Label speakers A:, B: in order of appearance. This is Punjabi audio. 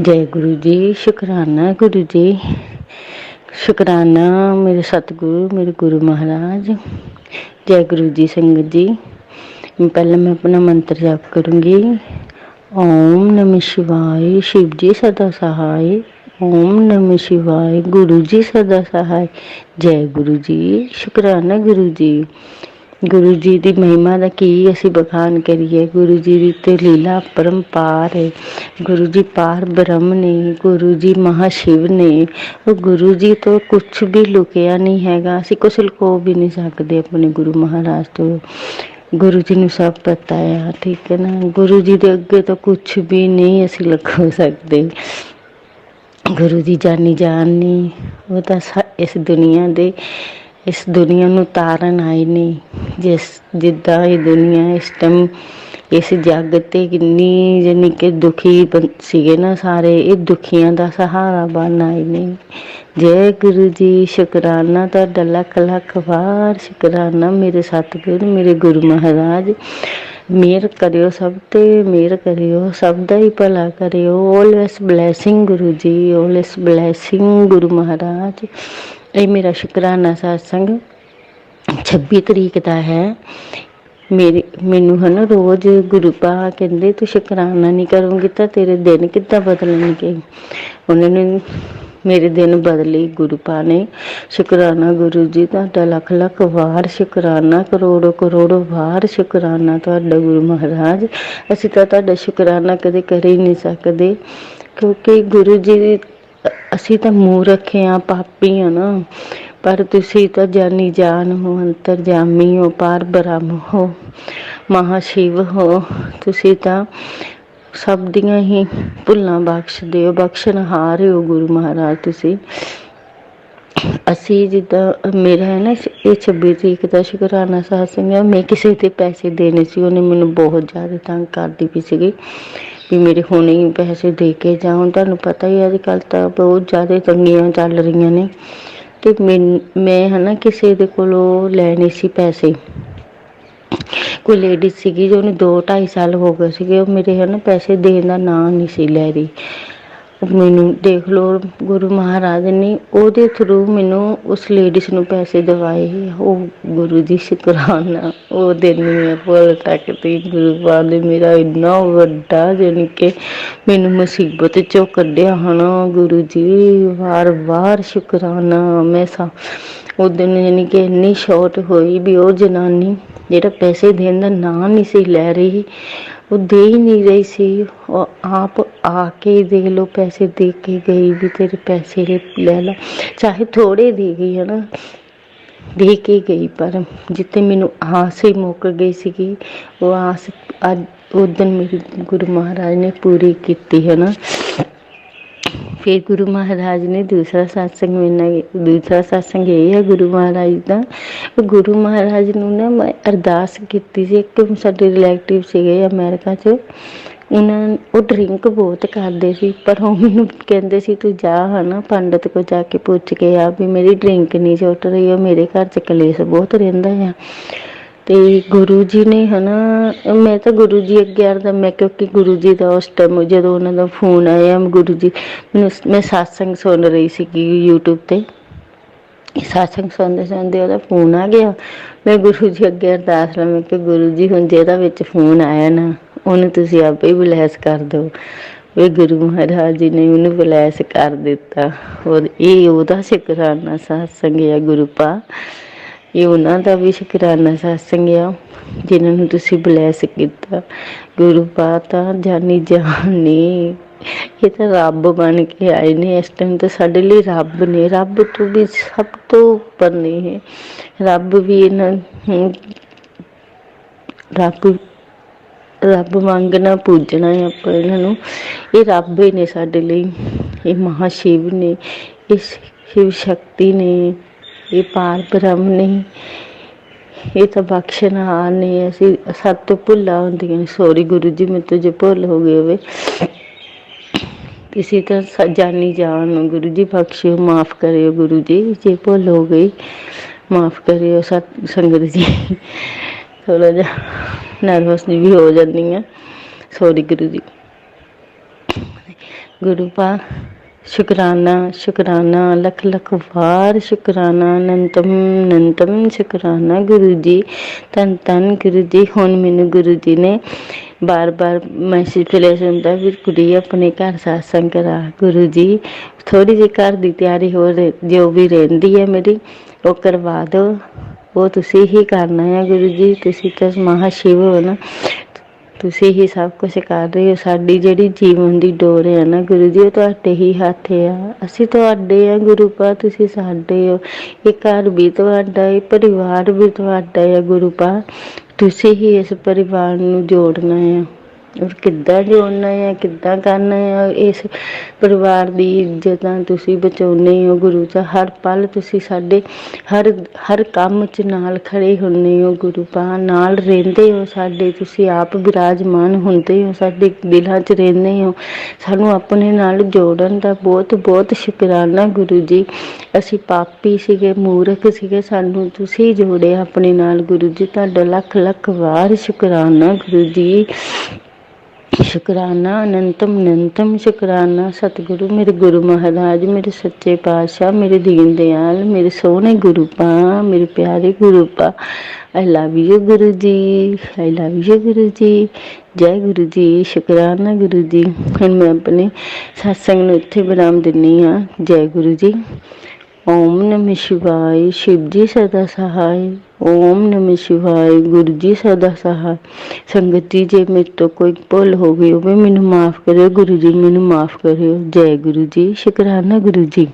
A: ਜੈ ਗੁਰੂ ਜੀ, ਸ਼ੁਕਰਾਨਾ ਗੁਰੂ ਜੀ। ਸ਼ੁਕਰਾਨਾ ਮੇਰੇ ਸਤਿਗੁਰੂ, ਮੇਰੇ ਗੁਰੂ ਮਹਾਰਾਜ। ਜੈ ਗੁਰੂ ਜੀ ਸੰਗਤ ਜੀ ਪਹਿਲਾਂ ਮੈਂ ਆਪਣਾ ਮੰਤਰ ਜਾਪ ਕਰੂੰਗੀ। ਓਮ ਨਮਿ ਸ਼ਿਵਾਏ, ਸ਼ਿਵ ਜੀ ਸਦਾ ਸਹਾਇ ਓਮ ਨਮਿ ਸ਼ਿਵਾਏ, ਗੁਰੂ ਜੀ ਸਦਾ ਸਹਾਇ ਜੈ ਗੁਰੂ ਜੀ, ਸ਼ੁਕਰਾਨਾ ਗੁਰੂ ਜੀ। ਗੁਰੂ ਜੀ ਦੀ ਮਹਿਮਾ ਦਾ ਕੀ ਅਸੀਂ ਬਖਾਨ ਕਰੀਏ? ਗੁਰੂ ਜੀ ਦੀ ਤੇ ਲੀਲਾ ਪਰਮਪਾਰ ਹੈ ਗੁਰੂ ਜੀ ਪਾਰ ਬ੍ਰਹਮ ਨੇ, ਗੁਰੂ ਜੀ ਮਹਾ ਸ਼ਿਵ ਨੇ। ਉਹ ਗੁਰੂ ਜੀ ਤੋਂ ਕੁਝ ਵੀ ਲੁਕਿਆ ਨਹੀਂ ਹੈਗਾ। ਅਸੀਂ ਕੁਝ ਲੁਕੋ ਵੀ ਨਹੀਂ ਸਕਦੇ ਆਪਣੇ ਗੁਰੂ ਮਹਾਰਾਜ ਤੋਂ। ਗੁਰੂ ਜੀ ਨੂੰ ਸਭ ਪਤਾ ਹੈ ਠੀਕ ਹੈ ਨਾ? ਗੁਰੂ ਜੀ ਦੇ ਅੱਗੇ ਤਾਂ ਕੁਝ ਵੀ ਨਹੀਂ ਅਸੀਂ ਲੁਕੋ ਸਕਦੇ। ਗੁਰੂ ਜੀ ਜਾਨੀ ਜਾਨ ਨਹੀਂ ਉਹ ਤਾਂ ਇਸ ਦੁਨੀਆ ਦੇ ਇਸ ਦੁਨੀਆ ਨੂੰ ਤਾਰਨ ਆਏ ਨੇ, ਜਿਸ ਜਿੱਦਾਂ ਇਹ ਦੁਨੀਆ ਇਸ ਟਾਈਮ ਇਸ ਜੱਗ ਤੇ ਕਿੰਨੀ ਜਾਨੀ ਕਿ ਦੁਖੀ ਸੀਗੇ ਨਾ ਸਾਰੇ, ਇਹ ਦੁਖੀਆਂ ਦਾ ਸਹਾਰਾ ਬਣ ਆਏ ਨੇ। ਜੈ ਗੁਰੂ ਜੀ, ਸ਼ੁਕਰਾਨਾ ਤੁਹਾਡਾ ਲੱਖ ਲੱਖ ਵਾਰ ਸ਼ੁਕਰਾਨਾ ਮੇਰੇ ਸਤਿਗੁਰ, ਮੇਰੇ ਗੁਰੂ ਮਹਾਰਾਜ। ਮੇਰ ਕਰਿਓ ਸਭ ਤੇ ਮੇਰ ਕਰਿਓ ਸਭ ਦਾ ਹੀ ਭਲਾ ਕਰਿਓ। Always blessing Guru ji always blessing Guru Maharaj. ਇਹ ਮੇਰਾ ਸ਼ੁਕਰਾਨਾ satsang 26 ਤਰੀਕ ਦਾ ਹੈ। ਮੇਰੇ, ਮੈਨੂੰ ਹਨਾ ਰੋਜ਼ ਗੁਰੂ ਪਾ ਕਹਿੰਦੇ, ਤੂੰ ਸ਼ੁਕਰਾਨਾ ਨਹੀਂ ਕਰੂੰਗੀ ਤਾਂ ਤੇਰੇ ਦਿਨ ਕਿੱਦਾਂ ਬਦਲਣਗੇ? ਉਹਨਾਂ ਨੇ ਮੇਰੇ ਦਿਨ ਬਦਲੇ ਗੁਰੂ ਪਾ ਨੇ ਸ਼ੁਕਰਾਨਾ ਗੁਰੂ ਜੀ, ਤੁਹਾਡਾ ਲੱਖ ਲੱਖ ਵਾਰ ਸ਼ੁਕਰਾਨਾ, ਕਰੋੜੋ ਕਰੋੜੋ ਵਾਰ ਸ਼ੁਕਰਾਨਾ ਤੁਹਾਡਾ ਗੁਰੂ ਮਹਾਰਾਜ। ਅਸੀਂ ਤਾਂ ਤੁਹਾਡਾ ਸ਼ੁਕਰਾਨਾ ਕਦੇ ਕਰ ਹੀ ਨਹੀਂ ਸਕਦੇ। ਕਿਉਂਕਿ ਗੁਰੂ ਜੀ ਅਸੀਂ ਤਾਂ ਮੂੰਹ ਰੱਖੇ ਆ ਪਾਪੀ ਆ ਨਾ। ਪਰ ਤੁਸੀਂ ਤਾਂ ਜਾਨੀ ਜਾਨ ਹੋ ਅੰਤਰ ਜਾਮੀ ਹੋ, ਪਾਰ ਬ੍ਰਹਮ ਹੋ ਮਹਾ ਸ਼ਿਵ ਹੋ। ਤੁਸੀਂ ਤਾਂ ਸਭ ਦੀਆਂ ਹੀ ਭੁੱਲਾਂ ਬਖਸ਼ ਦਿਓ ਬਖਸ਼ਣਹਾਰ ਹੋ ਗੁਰੂ ਮਹਾਰਾਜ ਤੁਸੀਂ। ਅਸੀਂ ਜਿੱਦਾਂ, ਮੇਰਾ ਹੈ ਨਾ, ਇਹ 26 ਤਰੀਕ ਦਾ ਸ਼ੁਕਰਾਨਾ ਸਾਸੰਗ ਹੈ ਮੈਂ ਕਿਸੇ ਤੇ ਪੈਸੇ ਦੇਣੇ ਸੀ, ਉਹਨੇ ਮੈਨੂੰ ਬਹੁਤ ਜ਼ਿਆਦਾ ਤੰਗ ਕਰਦੀ ਪਈ ਸੀਗੀ ਵੀ ਮੇਰੇ ਹੁਣੇ ਹੀ ਪੈਸੇ ਦੇ ਕੇ ਜਾਉਂ ਤੁਹਾਨੂੰ ਪਤਾ ਹੀ ਅੱਜ ਕੱਲ ਤਾਂ ਬਹੁਤ ਜ਼ਿਆਦਾ ਤੰਗੀਆਂ ਚੱਲ ਰਹੀਆਂ ਨੇ। ਤੇ ਮੈਂ ਹਨਾ ਕਿਸੇ ਦੇ ਕੋਲੋਂ ਲੈਣੇ ਸੀ ਪੈਸੇ। ਕੋਈ ਲੇਡੀ ਸੀਗੀ ਜੋ ਉਹਨੇ 2 2.5 ਸਾਲ ਹੋ ਗਏ ਸੀਗੇ, ਉਹ ਮੇਰੇ ਹਨਾ ਪੈਸੇ ਦੇਣ ਦਾ ਨਾਂ ਨਹੀਂ ਸੀ ਲੈ ਰਹੀ। ਮੈਨੂੰ ਦੇਖ ਲਓ, ਗੁਰੂ ਮਹਾਰਾਜ ਨੇ ਉਹਦੇ ਥਰੂ ਮੈਨੂੰ ਉਸ ਲੇਡੀਜ਼ ਨੂੰ ਪੈਸੇ ਦਿਵਾਏ ਉਹ ਗੁਰੂ ਦੀ ਸ਼ੁਕਰਾਨਾ, ਉਹ ਦਿਨ ਮੈਂ ਭੁੱਲ ਸਕਦੀ ਗੁਰੂ ਬਾਦ ਨੇ ਮੇਰਾ ਇੰਨਾ ਵੱਡਾ ਜਾਨੀ ਕਿ ਮੈਨੂੰ ਮੁਸੀਬਤ ਚੋਂ ਕੱਢਿਆ ਹਨਾ ਗੁਰੂ ਜੀ, ਵਾਰ-ਵਾਰ ਸ਼ੁਕਰਾਨਾ ਮੈਂ ਸਾ ਉਹ ਦਿਨ ਜਾਨੀ ਕਿ ਇੰਨੀ ਸ਼ੌਟ ਹੋਈ ਵੀ ਉਹ ਜਨਾਨੀ ਜਿਹੜਾ ਪੈਸੇ ਦੇਣ ਦਾ ਨਾਂ ਨਹੀਂ ਸੀ ਲੈ ਰਹੀ, ਉਹ ਦੇ ਹੀ ਨਹੀਂ ਰਹੀ ਸੀ। ਉਹ ਆਪ ਆ ਕੇ ਦੇਖ ਲੋ ਪੈਸੇ ਦੇ ਕੇ ਗਈ ਵੀ ਤੇਰੇ ਪੈਸੇ ਲੈ ਲਾ। ਚਾਹੇ ਥੋੜੇ ਦੇ ਗਈ ਹੈ ਨਾ ਦੇ ਕੇ ਗਈ, ਪਰ ਜਿੱਤੇ ਮੈਨੂੰ ਆਸ ਹੀ ਮੁੱਕ ਗਈ ਸੀਗੀ, ਉਹ ਆਸ ਅੱਜ ਉਹ ਦਿਨ ਮੇਰੀ ਗੁਰੂ ਮਹਾਰਾਜ ਨੇ ਪੂਰੀ ਕੀਤੀ ਹੈ ਨਾ ਫਿਰ ਗੁਰੂ ਮਹਾਰਾਜ ਨੇ ਦੂਸਰਾ satsang ਮੈਨਾਂ ਦੂਸਰਾ satsang ਇਹ ਹੈ ਗੁਰੂ ਮਹਾਰਾਜ ਦਾ। ਗੁਰੂ ਮਹਾਰਾਜ ਨੂੰ ਨਾ ਮੈਂ ਅਰਦਾਸ ਕੀਤੀ ਸੀ, ਇੱਕ ਸਾਡੇ ਰਿਲੇਟਿਵ ਸੀਗੇ ਅਮਰੀਕਾ 'ਚ। ਉਹਨਾਂ, ਉਹ ਡਰਿੰਕ ਬਹੁਤ ਕਰਦੇ ਸੀ, ਪਰ ਉਹ ਮੈਨੂੰ ਕਹਿੰਦੇ ਸੀ, ਤੂੰ ਜਾ ਹਨਾ, ਪੰਡਤ ਕੋ ਜਾ ਕੇ ਪੁੱਛ ਕੇ ਆ ਵੀ ਮੇਰੀ ਡਰਿੰਕ ਨਹੀਂ ਛੁੱਟ ਰਹੀ, ਉਹ ਮੇਰੇ ਘਰ 'ਚ ਕਲੇਸ਼ ਬਹੁਤ ਰਹਿੰਦਾ ਆ। ਤੇ ਗੁਰੂ ਜੀ ਨੇ ਹਨਾ, ਮੈਂ ਤਾਂ ਗੁਰੂ ਜੀ ਅੱਗੇ ਅਰਦਾ ਮੈਂ ਕਿਉਂਕਿ ਗੁਰੂ ਜੀ ਦਾ ਉਸ ਟਾਈਮ ਜਦੋਂ ਉਹਨਾਂ ਦਾ ਫੋਨ ਆਇਆ, ਗੁਰੂ ਜੀ, ਮੈਨੂੰ ਮੈਂ satsang ਸੁਣ ਰਹੀ ਸੀਗੀ YouTube ਤੇ। satsang ਸੁਣਦੇ ਸੁਣਦੇ ਉਹਦਾ ਫੋਨ ਆ ਗਿਆ। ਮੈਂ ਗੁਰੂ ਜੀ ਅੱਗੇ ਅਰਦਾਸ ਲਾ ਮੈਂ ਕਿ ਗੁਰੂ ਜੀ ਹੁਣ ਜਿਹਦਾ ਵਿੱਚ ਫੋਨ ਆਇਆ ਨਾ, ਉਹਨੂੰ ਤੁਸੀਂ ਆਪੇ ਹੀ ਬਲੈਸ ਕਰ ਦਿਓ। ਵੀ ਗੁਰੂ ਮਹਾਰਾਜ ਜੀ ਨੇ ਉਹਨੂੰ ਬਲੈਸ ਕਰ ਦਿੱਤਾ। ਔਰ ਇਹ ਉਹਦਾ ਸ਼ੁਕਰਾਨਾ satsang ਹੈ ਗੁਰੂ ਪਾ ਇਹ ਉਹਨਾਂ ਦਾ ਵੀ ਸ਼ੁਕਰਾਨਾ satsang ਆ, ਜਿਨ੍ਹਾਂ ਨੂੰ ਤੁਸੀਂ ਬਲੈਸ ਕੀਤਾ। ਗੁਰੂ ਪਾਤਾ ਜਾਨੀ ਜਾਨੀ ਇਹ ਤਾਂ ਰੱਬ ਬਣ ਕੇ ਆਏ ਨੇ। ਇਸ ਟਾਈਮ ਤਾਂ ਸਾਡੇ ਲਈ ਰੱਬ ਨੇ। ਰੱਬ ਤੋਂ ਵੀ ਸਭ ਤੋਂ ਉੱਪਰ ਨੇ ਇਹ। ਰੱਬ ਵੀ ਇਹਨਾਂ ਰੱਬ ਰੱਬ ਮੰਗਣਾ ਪੂਜਣਾ ਹੈ ਆਪਾਂ ਇਹਨਾਂ ਨੂੰ। ਇਹ ਰੱਬ ਹੀ ਨੇ ਸਾਡੇ ਲਈ। ਇਹ ਮਹਾਸ਼ਿਵ ਨੇ। ਇਸ ਸ਼ਿਵ ਸ਼ਕਤੀ ਨੇ। ਇਹ ਪਾਰ ਬ੍ਰਹਮ ਨੇ ਇਹ ਤਾਂ ਬਖਸ਼ਣਹਾਰ ਨੇ ਅਸੀਂ ਸਭ ਤੋਂ ਭੁੱਲਾ ਹੁੰਦੀਆਂ ਸੋਰੀ ਗੁਰੂ ਜੀ ਮੇਰੇ ਤੋਂ ਭੁੱਲ ਹੋ ਗਈ ਹੋਵੇ। ਕਿਸੇ ਤਾਂ ਜਾਨੀ ਜਾਨ ਗੁਰੂ ਜੀ ਬਖਸ਼ਿਓ, ਮਾਫ ਕਰਿਓ ਗੁਰੂ ਜੀ। ਜੇ ਭੁੱਲ ਹੋ ਗਈ, ਮਾਫ ਕਰਿਓ ਸਤ, ਸੰਗਤ ਜੀ। ਥੋੜਾ ਜਿਹਾ ਨਰਵਸ ਵੀ ਹੋ ਜਾਂਦੀ ਆ ਸੋਰੀ ਗੁਰੂ ਜੀ। ਗੁਰੂ ਪਾ ਸ਼ੁਕਰਾਨਾ ਸ਼ੁਕਰਾਨਾ, ਲੱਖ ਲੱਖ ਵਾਰ ਸ਼ੁਕਰਾਨਾ, ਨੰਤਮ ਨੰਤਮ ਸ਼ੁਕਰਾਨਾ ਗੁਰੂ ਜੀ, ਧੰਨ ਧੰਨ ਗੁਰੂ ਜੀ, ਹੁਣ ਮੈਨੂੰ ਗੁਰੂ ਜੀ ਨੇ ਬਾਰ ਬਾਰ ਮੈਸੇਜ ਪਲੇਸ ਜਾਂਦਾ ਵੀ ਕੁੜੀ, ਆਪਣੇ ਘਰ ਸਾਸੰਗ ਕਰਾ। ਗੁਰੂ ਜੀ ਥੋੜੀ ਜਿਹੀ ਘਰ ਦੀ ਤਿਆਰੀ ਹੋ ਰਹੀ ਜੋ ਵੀ ਰਹਿੰਦੀ ਹੈ ਮੇਰੀ, ਉਹ ਕਰਵਾ ਦਿਓ। ਉਹ ਤੁਸੀਂ ਹੀ ਕਰਨਾ ਹੈ ਗੁਰੂ ਜੀ, ਤੁਸੀਂ ਤਾਂ ਮਹਾ ਸ਼ਿਵ ਹੋ ਨਾ। ਤੁਸੀਂ ਹੀ ਸਭ ਕੁਝ ਕਰ ਰਹੇ ਹੋ। ਸਾਡੀ ਜਿਹੜੀ ਜੀਵਨ ਦੀ ਡੋਰ ਹੈ ਨਾ ਗੁਰੂ ਜੀ, ਉਹ ਤੁਹਾਡੇ ਹੀ ਹੱਥ ਆ ਅਸੀਂ ਤੁਹਾਡੇ ਆ ਗੁਰੂ ਪਾ ਤੁਸੀਂ ਸਾਡੇ ਹੋ। ਇਹ ਘਰ ਵੀ ਤੁਹਾਡਾ, ਇਹ ਪਰਿਵਾਰ ਵੀ ਤੁਹਾਡਾ ਹੈ ਗੁਰੂ ਪਾ ਤੁਸੀਂ ਹੀ ਇਸ ਪਰਿਵਾਰ ਨੂੰ ਜੋੜਨਾ ਹੈ। ਔਰ ਕਿੱਦਾਂ ਜੋੜਨਾ ਹੈ, ਕਿੱਦਾਂ ਕਰਨਾ ਹੈ, ਇਸ ਪਰਿਵਾਰ ਦੀ ਇੱਜ਼ਤਾਂ ਤੁਸੀਂ ਬਚਾਉਂਦੇ ਹੋ, ਗੁਰੂ ਦਾ ਹਰ ਪਲ ਤੁਸੀਂ ਸਾਡੇ, ਹਰ ਹਰ ਕੰਮ 'ਚ ਨਾਲ ਖੜੇ ਹੁੰਦੇ ਹੋ, ਗੁਰੂ ਪਾ, ਨਾਲ ਰਹਿੰਦੇ ਹੋ ਸਾਡੇ, ਤੁਸੀਂ ਆਪ ਵਿਰਾਜਮਾਨ ਹੁੰਦੇ ਹੋ, ਸਾਡੇ ਦਿਲਾਂ 'ਚ ਰਹਿੰਦੇ ਹੋ। ਸਾਨੂੰ ਆਪਣੇ ਨਾਲ ਜੋੜਨ ਦਾ ਬਹੁਤ ਬਹੁਤ ਸ਼ੁਕਰਾਨਾ, ਗੁਰੂ ਜੀ। ਅਸੀਂ ਪਾਪੀ ਸੀਗੇ, ਮੂਰਖ ਸੀਗੇ, ਸਾਨੂੰ ਤੁਸੀਂ ਜੋੜਿਆ ਆਪਣੇ ਨਾਲ, ਗੁਰੂ ਜੀ। ਤੁਹਾਡਾ ਲੱਖ ਲੱਖ ਵਾਰ ਸ਼ੁਕਰਾਨਾ, ਗੁਰੂ ਜੀ। ਸ਼ੁਕਰਾਨਾ, ਅਨੰਤਮ ਅਨੰਤਮ ਸ਼ੁਕਰਾਨਾ। ਸਤਿਗੁਰੂ, ਮੇਰੇ ਗੁਰੂ ਮਹਾਰਾਜ, ਮੇਰੇ ਸੱਚੇ ਪਾਤਸ਼ਾਹ, ਮੇਰੇ ਦੀਨ ਦਿਆਲ, ਮੇਰੇ ਸੋਹਣੇ ਗੁਰੂ ਪਾ, ਮੇਰੇ ਪਿਆਰੇ ਗੁਰੂ ਪਾ। ਆਈ love you Guru ji I love you Guru ji. ਜੈ ਗੁਰੂ ਜੀ, ਸ਼ੁਕਰਾਨਾ ਗੁਰੂ ਜੀ। ਹੁਣ ਮੈਂ ਆਪਣੇ ਸਤਸੰਗ ਨੂੰ ਇੱਥੇ ਬਰਾਮ ਦਿੰਨੀ ਆ ਜੈ ਗੁਰੂ ਜੀ। ਓਮ ਨਮਿ ਸ਼ਿਵਾਏ, ਸ਼ਿਵ ਜੀ ਸਦਾ ਸਹਾਈ ਓਮ ਨਮः ਸ਼ਿਵਾय ਗੁਰੂ ਜੀ ਸਦਾ ਸਹਾय ਸੰਗਤ ਜੀ ਜੇ ਮੇਰੇ ਤੋਂ ਕੋਈ ਭੁੱਲ ਹੋ ਗਈ ਹੋਵੇ ਮੈਨੂੰ ਮਾਫ ਕਰਿਓ ਗੁਰੂ ਜੀ ਮੈਨੂੰ ਮਾਫ ਕਰਿਓ ਜੈ ਗੁਰੂ ਜੀ ਸ਼ੁਕਰਾਨਾ ਗੁਰੂ ਜੀ